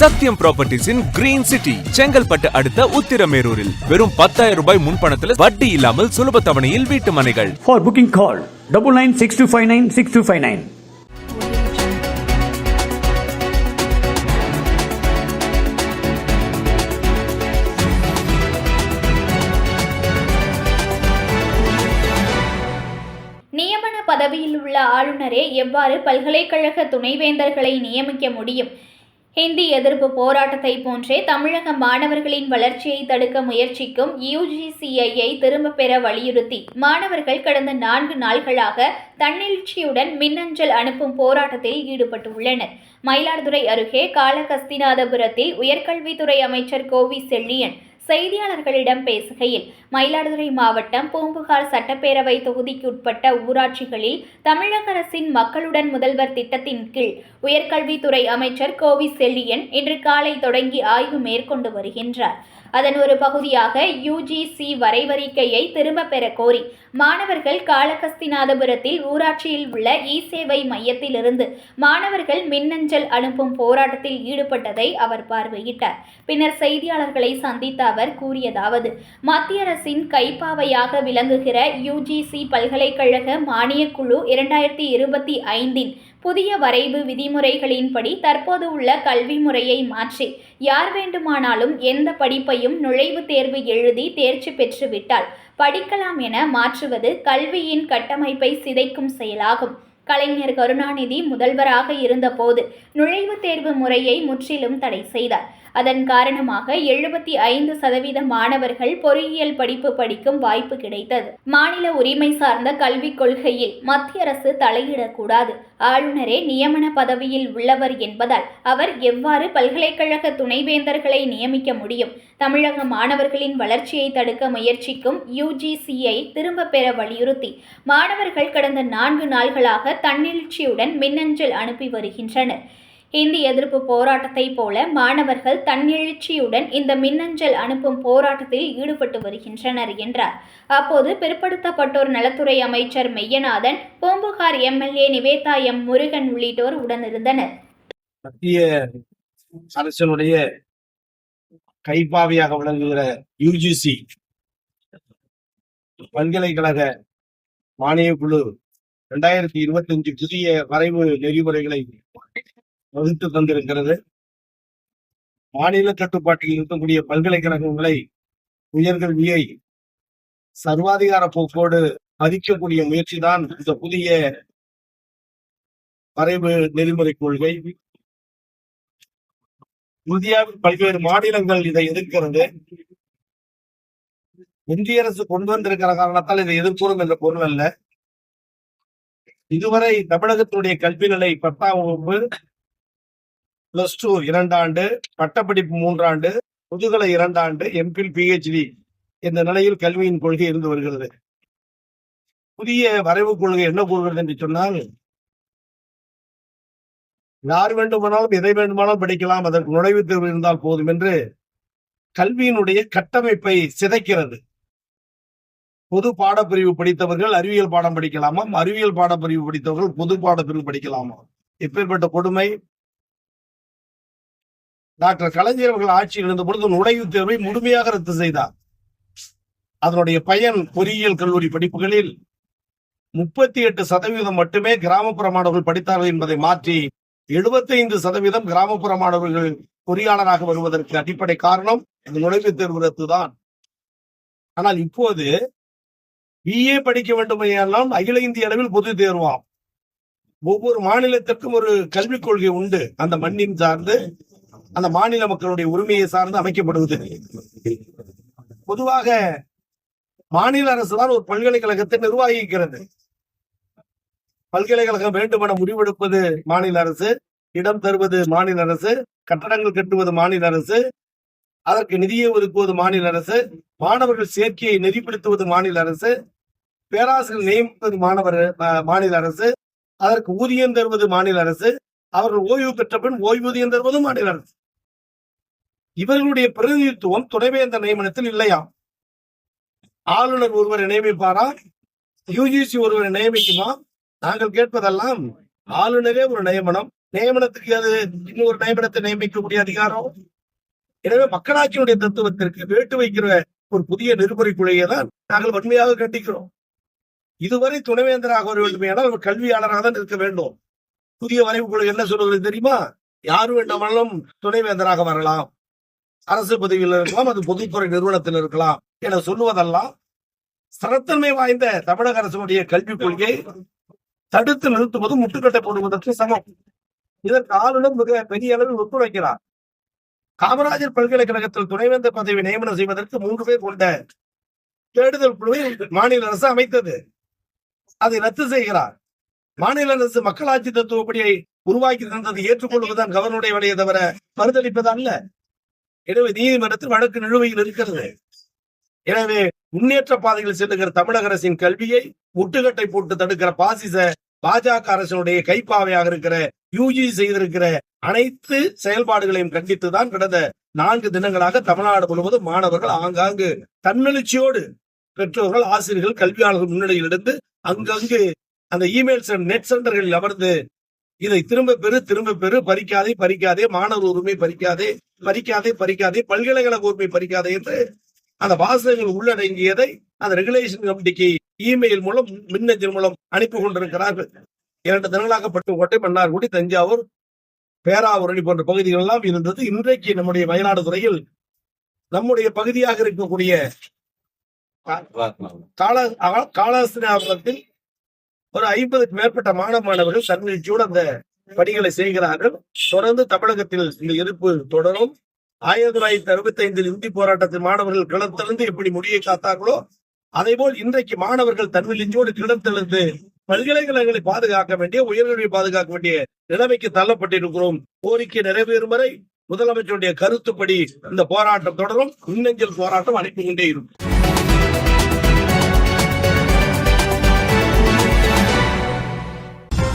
சத்யம் ப்ராப்பர்ட்டிஸின் green city Chengalpattu அடுத்த உத்திரமேரூரில். வெறும் பத்தாயிரம் ரூபாய் முன்பணத்தில் வட்டி இல்லாமல் சுலப தவணையில் வீட்டு மனைகள். For booking call double nine six two five nine six two five nine. நியமன பதவியில் உள்ள ஆளுநரே எவ்வாறு பல்கலைக்கழக துணைவேந்தர்களை நியமிக்க முடியும்? ஹிந்தி எதிர்ப்பு போராட்டத்தை போன்றே தமிழக மாணவர்களின் வளர்ச்சியை தடுக்க முயற்சிக்கும் யுஜிசிஐயை திரும்ப பெற வலியுறுத்தி மாணவர்கள் கடந்த நான்கு நாள்களாக தன்னெழுச்சியுடன் மின்னஞ்சல் அனுப்பும் போராட்டத்தில் ஈடுபட்டுள்ளனர். மயிலாடுதுறை அருகே காலகஸ்திநாதபுரத்தில் உயர்கல்வித்துறை அமைச்சர் கோவி செல்லியன் செய்தியாளர்களிடம் பேசுகையில் மயிலாடுதுறை மாவட்டம் பூம்புகார் சட்டப்பேரவை தொகுதிக்குட்பட்ட ஊராட்சிகளில் தமிழக அரசின் மக்களுடன் முதல்வர் திட்டத்தின் கீழ் உயர்கல்வித்துறை அமைச்சர் கோவி செல்லியன் இன்று காலை தொடங்கி ஆய்வு மேற்கொண்டு வருகின்றார். அதன் ஒரு பகுதியாக யுஜிசி வரைவறிக்கையை திரும்பப் பெற கோரி மாணவர்கள் காளகஸ்திநாதபுரத்தில் ஊராட்சியில் உள்ள இ சேவை மையத்திலிருந்து மாணவர்கள் மின்னஞ்சல் அனுப்பும் போராட்டத்தில் ஈடுபட்டதை அவர் பார்வையிட்டார். பின்னர் செய்தியாளர்களை சந்தித்த அவர் கூறியதாவது மத்திய அரசின் கைப்பாவையாக விளங்குகிற யுஜிசி பல்கலைக்கழக மானியக்குழு இரண்டாயிரத்தி இருபத்தி ஐந்தின் புதிய வரைவு விதிமுறைகளின்படி தற்போது உள்ள கல்வி முறையை மாற்றி யார் வேண்டுமானாலும் எந்த படிப்பையும் நுழைவுத் தேர்வு எழுதி தேர்ச்சி பெற்றுவிட்டால் படிக்கலாம் என மாற்றுவது கல்வியின் கட்டமைப்பை சிதைக்கும் செயலாகும். கலைஞர் கருணாநிதி முதல்வராக இருந்தபோது நுழைவுத் தேர்வு முறையை முற்றிலும் தடை செய்தார். அதன் காரணமாக எழுபத்தி ஐந்து சதவீத மாணவர்கள் பொறியியல் படிப்பு படிக்கும் வாய்ப்பு கிடைத்தது. மாநில உரிமை சார்ந்த கல்விக் கொள்கையில் மத்திய அரசு தலையிடக்கூடாது. ஆளுநரே நியமன பதவியில் உள்ளவர் என்பதால் அவர் எவ்வாறு பல்கலைக்கழக துணைவேந்தர்களை நியமிக்க முடியும்? தமிழக மாணவர்களின் வளர்ச்சியை தடுக்க முயற்சிக்கும் யுஜிசியை திரும்ப பெற வலியுறுத்தி மாணவர்கள் கடந்த நான்கு நாள்களாக தன்னெழுச்சியுடன் மின்னஞ்சல் அனுப்பி வருகின்றனர். ஹிந்தி எதிர்ப்பு போராட்டத்தை போல மாணவர்கள் தன்னெழுச்சியுடன் இந்த மின்னஞ்சல் அனுப்பும் போராட்டத்தில் ஈடுபட்டு வருகின்றனர் என்றார். அப்போது பிற்படுத்தப்பட்டோர் நலத்துறை அமைச்சர் மெய்யநாதன் பூம்புகார் எம்எல்ஏ நிவேதா எம் முருகன் உள்ளிட்டோர் உடனிருந்தனர். மத்திய அரசினுடைய கைப்பாவியாக விளங்குகிற யுஜிசி பல்கலைக்கழக மானியக்குழு இரண்டாயிரத்தி இருபத்தி அஞ்சு புதிய வரைவு நெறிமுறைகளை வகுத்து தந்திருக்கிறது. மாநில கட்டுப்பாட்டில் இருக்கக்கூடிய பல்கலைக்கழகங்களை உயர்கல்வியை சர்வாதிகார போக்கோடு மதிக்கக்கூடிய முயற்சிதான் இந்த புதிய வரைவு நெறிமுறை கொள்கை. இந்தியாவில் பல்வேறு மாநிலங்கள் இதை எதிர்க்கிறது. இந்திய அரசு கொண்டு வந்திருக்கிற காரணத்தால் இதை எதிர்ப்புறும் என்ற பொருள் அல்ல. இதுவரை தமிழகத்தினுடைய கல்வி நிலை பத்தாம் வகுப்பு பிளஸ் டூ இரண்டாண்டு பட்டப்படிப்பு மூன்றாண்டு முதுகலை இரண்டாண்டு எம்பில் பிஹெச்டி என்ற நிலையில் கல்வியின் கொள்கை இருந்து வருகிறது. புதிய வரைவு கொள்கை என்ன கூறுகிறது என்று சொன்னால் யார் வேண்டுமானாலும் எதை வேண்டுமானாலும் படிக்கலாம் அதற்கு நுழைவுத் தேர்வு இருந்தால் போதும் என்று கல்வியினுடைய கட்டமைப்பை சிதைக்கிறது. பொது பாடப்பிரிவு படித்தவர்கள் அறிவியல் பாடம் படிக்கலாமாம் அறிவியல் பாடப்பிரிவு படித்தவர்கள் பொது பாடப்பிரிவு படிக்கலாமா? எப்பேற்பட்ட கொடுமை? டாக்டர் கலைஞர் அவர்கள் ஆட்சியில் இருந்த பொழுது நுழைவுத் தேர்வை முழுமையாக ரத்து செய்தார். அதனுடைய பயன் பொறியியல் கல்லூரி படிப்புகளில் முப்பத்தி எட்டு சதவீதம் மட்டுமே கிராமப்புற மாணவர்கள் படித்தார்கள் என்பதை மாற்றி 75% சதவீதம் கிராமப்புற மாணவர்கள் பொறியாளராக வருவதற்கு அடிப்படை காரணம் இந்த நுழைவுத் தேர்வு ரத்து தான் ஆனால் இப்போது பிஏ படிக்க வேண்டுமையெல்லாம் அகில இந்திய அளவில் பொது தேர்வாம். ஒவ்வொரு மாநிலத்திற்கும் ஒரு கல்விக் கொள்கை உண்டு. அந்த மண்ணின் சார்ந்து அந்த மாநில மக்களுடைய உரிமையை சார்ந்து அமைக்கப்படுவது. பொதுவாக மாநில அரசு தான் ஒரு பல்கலைக்கழகத்தை நிர்வகிக்கிறது. பல்கலைக்கழகம் வேண்டுமென முடிவெடுப்பது மாநில அரசு இடம் தருவது மாநில அரசு கட்டடங்கள் கட்டுவது மாநில அரசு அதற்கு நிதியை ஒதுக்குவது மாநில அரசு மாணவர்கள் சேர்க்கையை நெறிப்படுத்துவது மாநில அரசு பேராசிரியர் நியமிப்பது மாணவர் மாநில அரசு அதற்கு ஊதியம் தருவது மாநில அரசு அவர்கள் ஓய்வு பெற்ற பின் ஓய்வூதியம் தருவதும் மாநில அரசு. இவர்களுடைய பிரதிநிதித்துவம் துணைவேந்தர் நியமனத்தில் இல்லையாம் ஆளுநர் ஒருவரை நியமிப்பாரா? யூஜிசி ஒருவரை நியமிக்குமா? நாங்கள் கேட்பதெல்லாம் ஆளுநரே ஒரு நியமனம். நியமனத்துக்கு அது இன்னொரு நியமனத்தை நியமிக்கக்கூடிய அதிகாரம். எனவே மக்களாட்சியினுடைய தத்துவத்திற்கு வேட்டு வைக்கிற ஒரு புதிய நெறிமுறை குழையை தான் நாங்கள் வன்மையாக கண்டிக்கிறோம். இதுவரை துணைவேந்தராக வர வேண்டுமையானால் அவர் கல்வியாளராக தான் இருக்க வேண்டும். புதிய வரைவு குழு என்ன சொல்வது தெரியுமா? யார் வேண்டுமானாலும் துணைவேந்தராக வரலாம். அரசு பதவியில் இருக்கலாம் அது பொதுத்துறை நிறுவனத்தில் இருக்கலாம் என சொல்லுவதெல்லாம் ஸ்திரத்தன்மை வாய்ந்த தமிழக அரசுடைய கல்விக் கொள்கையை தடுத்து நிறுத்துவது முட்டுக்கட்டை போடுவதற்கு சமம். இதற்கு ஆளுநர் மிக பெரிய அளவில் ஒத்துழைக்கிறார். காமராஜர் பல்கலைக்கழகத்தில் துணைவேந்தர் பதவி நியமனம் செய்வதற்கு மூன்று பேர் கொண்ட தேடுதல் குழுவை மாநில அரசு அமைத்தது. அதை ரத்து செய்கிறார். மாநில அரசு மக்களாட்சி தத்துவப்படியை உருவாக்கி தந்தது ஏற்றுக்கொள்வதுதான் கவர்னருடைய வழியை தவிர மறுதளிப்பது இல்ல எனவே நீதிமன்றத்தில் வழக்கு நிலுவையில் இருக்கிறது. எனவே முன்னேற்ற பாதையில் செல்லுகிற தமிழக அரசின் கல்வியை முட்டுக்கட்டை போட்டு தடுக்கிற பாசிச பாஜக அரசனுடைய கைப்பாவையாக இருக்கிற யூஜி செய்திருக்கிற அனைத்து செயல்பாடுகளையும் கண்டித்துதான் கடந்த நான்கு தினங்களாக தமிழ்நாடு முழுவதும் மாணவர்கள் ஆங்காங்கு தன்னெழுச்சியோடு பெற்றோர்கள் ஆசிரியர்கள் கல்வியாளர்கள் முன்னிலையில் இருந்து அங்கங்கு அந்த இமெயில் நெட் சென்டர்களில் அமர்ந்து இதை திரும்ப பெறு திரும்ப பெறு பறிக்காதே பறிக்காதே மாணவர் உரிமை பறிக்காதே பறிக்காதே பறிக்காதே பல்கலைக்கழக உரிமை பறிக்காதே என்று அந்த வாசகங்கள் உள்ளடங்கியதை அந்த ரெகுலேஷன் கமிட்டிக்கு இமெயில் மூலம் மின்னஞ்சல் மூலம் அனுப்பி கொண்டிருக்கிறார்கள். இரண்டு தினங்களாக பட்டுக்கோட்டை மன்னார்குடி தஞ்சாவூர் பேராவூரணி போன்ற பகுதிகள் எல்லாம் இருந்தது. இன்றைக்கு நம்முடைய மயிலாடுதுறையில் நம்முடைய பகுதியாக இருக்கக்கூடிய கால காலாஸ்திரியாபுரத்தில் ஒரு ஐம்பதுக்கு மேற்பட்ட மாணவ மாணவர்கள் தன்னிச்சையோடு அந்த பணிகளை செய்கிறார்கள். தொடர்ந்து தமிழகத்தில் இந்த இருப்பு தொடரும். ஆயிரத்தி தொள்ளாயிரத்தி அறுபத்தி ஐந்தில் இந்தி போராட்டத்தில் மாணவர்கள் கிளத்திலிருந்து எப்படி முடியை காத்தார்களோ அதேபோல் இன்றைக்கு மாணவர்கள் தன்னிச்சையோடு கிளத்திலிருந்து பல்கலைக்கழகங்களை பாதுகாக்க வேண்டிய உயர்கல்வியை பாதுகாக்க வேண்டிய நிலைமைக்கு தள்ளப்பட்டிருக்கிறோம். கோரிக்கை நிறைவேறும் வரை முதலமைச்சருடைய கருத்துப்படி இந்த போராட்டம் தொடரும். மின்னஞ்சல் போராட்டம் அனுப்பி கொண்டே இருக்கும்.